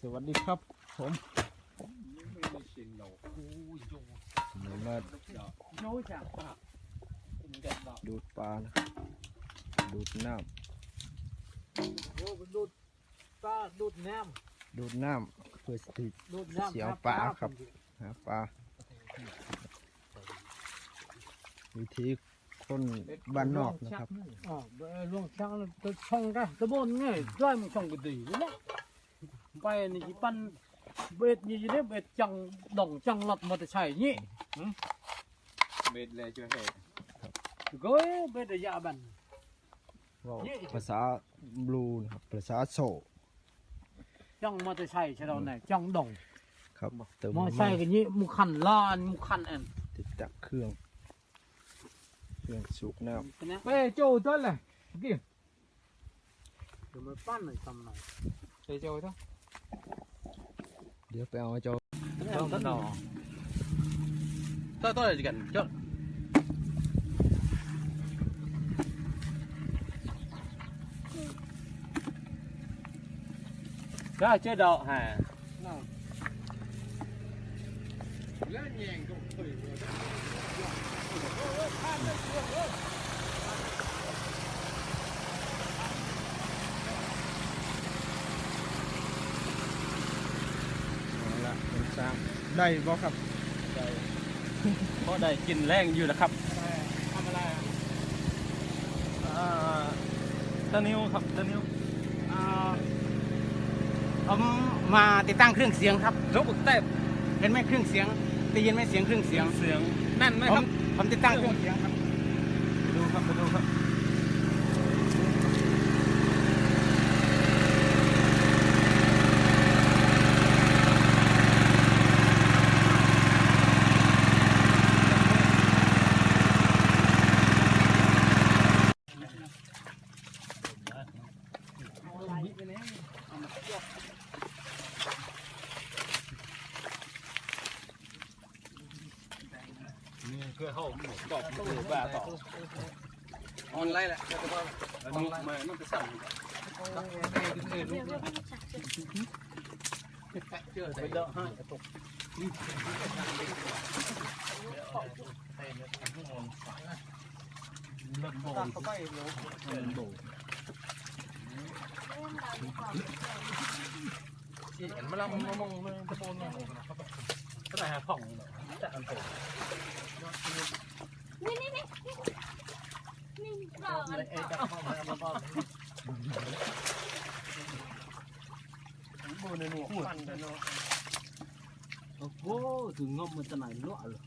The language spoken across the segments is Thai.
สวัสดีครับ ผมไม่ได้ชินหรอกโอ้ยโยหนูมาโยจากปากผมเด็ดดอกดูดปลานะครับดูดน้โยมันดูดปลาดูดน้ำดูดน้ำเพื่อสติำดูดน้ำเสียวปลาครับหาปลาวิธีคนบ้านนอกนะครับ อ๋อล่วงช่างจะช่องกันตะบนไงด้วยมันช่องก็ดีแล้ว ไปนี่จีปันเบ็ดนี่จีได้เบ็ดจังดองจังหลัดมอเตอร์ไซค์นี่เบ็ดเลยช่วยให้ก็เบ็ดระยะบันเว้าภาษาบลูนะครับภาษาโซจังมอเตอร์ไซค์ใช่เราไหนจังดองครับเติมมอเตอร์ไซน้ำค์มันกันนี้มุขันล้านมุขันอันติดจากเครื่องเครื่องสูบน้ไปโจ้ตัวเลยกี่เดี๋ยวมาปั้นหน่อยทำหน่อยไปโจ้ต้องำเดี๋ยวไปเอาเจ้าต้องตัดดอกต้องต้องอะไรกัน เจ้าก็เจ๊ดอกฮะแล้วแยงก็เคยเอาละเป็นสร้าง ได้บ่ครับเพราะได้กินแรงอยู่นะครับทำอะไรอ่าตะนิ้วครับตะนิ้วผมมาติดตั้งเครื่องเสียงครับรบกเต็บเห็นไหมเครื่องเสียงได้ยินไหมเสียงเครื่องเสีเสียยงงเสียงแน่นไหมผครัมบผมติดตั้งเครื่องเสียงครับ ไปดูครับไปดูครับ นี่คือเขาหมูกรอบคือแบบต่อออนไลน์ แหละแล้วก็แล้วนุกมามันไปสั่งเจอไปเดาะให้ตกเริ่มโบนเริ่มโบนที่เห็นมาแล้วมองมองมันตะโกนมองนะครับก็ได้หาผ่องแต่อันโตนี่นี่นี่นี่รอกันต่อโอ้โหถึงงมมันจะไหนรั่วเลย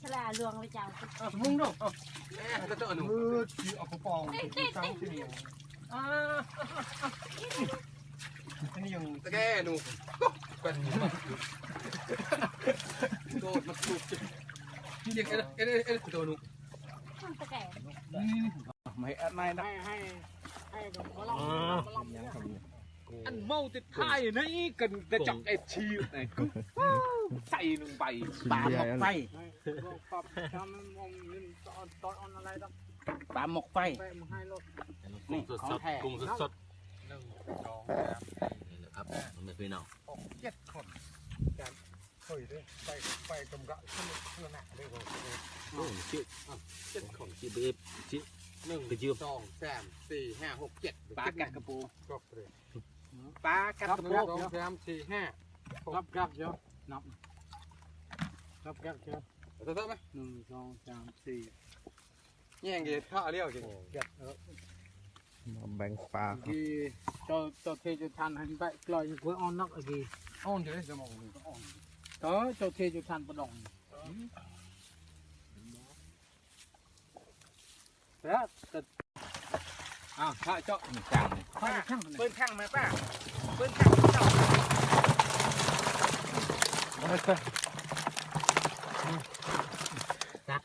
ฉลาลวงไปเจ้ามึงดู ก็ต้องอนุมือที่เอากระป๋องติดติดติดนี่ยังตะแกหนูเป็นโดดมาถูกที่เรียกเอ็ดเอ็ดเอ็ดตัวหนูตะแก่ไม่ไม่ได้ให้ให้ให้ดอกมะละยังครับเนี่ย อันเมาติดท้ายนี่กันจะจับเอ็ดชีไหนกูใส่ลงไปชิ้นปลาใหหมญ่กอันไฟนี้ปรับทำมองนี่ตอนตอนอะไรต้องปลาหมกไฟไปมาให้รถนี่ของแท้กุ้งสดครับไม่เป็นเอาเจ็ดคนการเคยด้วยไปไปกำกับขึ้นเพื่อหนักด้วยโอ้ชิเจ็ดของชิเบบชิหนึ่งไปยืมสองสามสี่ห้าหกเจ็ดปลากัดกระปูก็เลย ปลากัดครับกระคปูรับสองสามสี่ห้าครับครับเยอะนับครับครับเยอะเท่าไหมหนึ่งสองสามสี่แย่งเกียร์ข้าวเรียวจริงเจ็ดเออมาแบ่งปลาครับกี่เจ้าเจ้าเทจะทันให้ไปกลอยกล้วยอ่อนนักอีกี่อ่อนเดี๋ยวจะมองก็อ่อนเออเจ้าเทจะทันประดองแล้วแต่ อ้าวข้าเจาะจังข้าจะช่างมันเปิ้ลข้างไหมป้าเปิ้ลข้างเจ้าจัก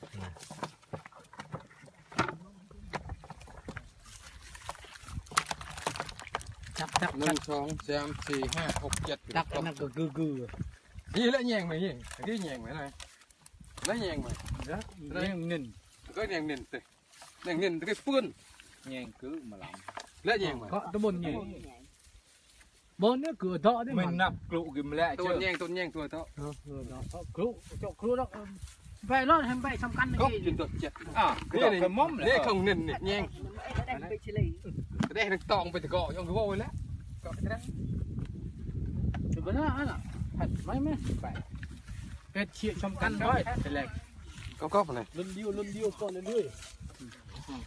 จักจักหนึ่งสองสามสี่ห้าหกเจ็ดจักนั่นก็กือกือนี่แล้วแยงไหมนี่ที่แยงไหมนายแล้วแยงไหมจักเรื่องนินก็แยงเน้นเตะแยงเน้นตะกี้ปืน แยงคือมาหลังแล้วยังไง có tao bồn nhỉ bồn nó cửa thọ đấy mà มันนับกลุกิมแล้วตัวแย่งตัวแย่งตัวเท่า Ờ, cửa đó Ờ, cửa chỗ cửa đó ờ, về nó hem về xăm căn ก็ này ยิงตัวเจ็ดอะนี่นี่นี่นี่ม่อมเลยนี่ของนินนี่แย่งได้ทั้งตองไปตะเกาะยังคือว่าไว้แล้วเกาะได้ thì bữa đó là thật mấy mấy phải cái chuyện xăm căn thôi thì là ก็ก็ไปเลย lần điêu lần điêu con lên đuôi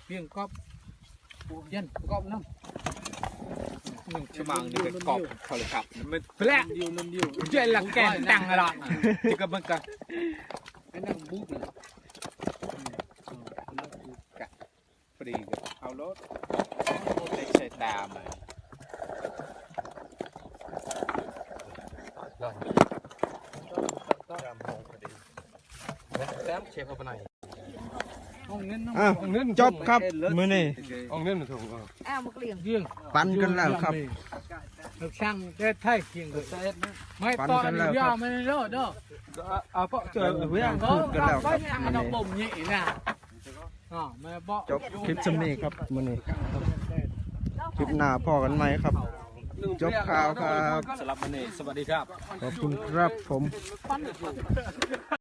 phiêng cọp chân cọp năm หนึ่งชั่วโมงนี่ก็กรอบโทรศัพท์มันแปลก lần điêu lần điêu เจ๊หลักแกนตังอะไรที่ก็มันก็ cái năng bút này พอดีก็เอารถเด็กใส่ตามเลยแซมเชฟเอาไปไหน không nên nó อะองเงินจบครับมื้อนี้องเงินถูกอ้าวมันเกลี่ยง riêng ปันกันแล้วครับ được sang cái thay khiêng được mấy Bắn to cái này nào giờ không? mày đó đó เอาเพราะเจอเพื่อนพูดกันแล้วครับ cái nhà nó bồm nhị nè ờ mày bọ จบคลิปสำนี้ครับมื้อนี้คลิปหน้าพอกันไหมครับจบข่าวครับสำหรับวันนี้สวัสดีครับขอบคุณครับผม Bắn được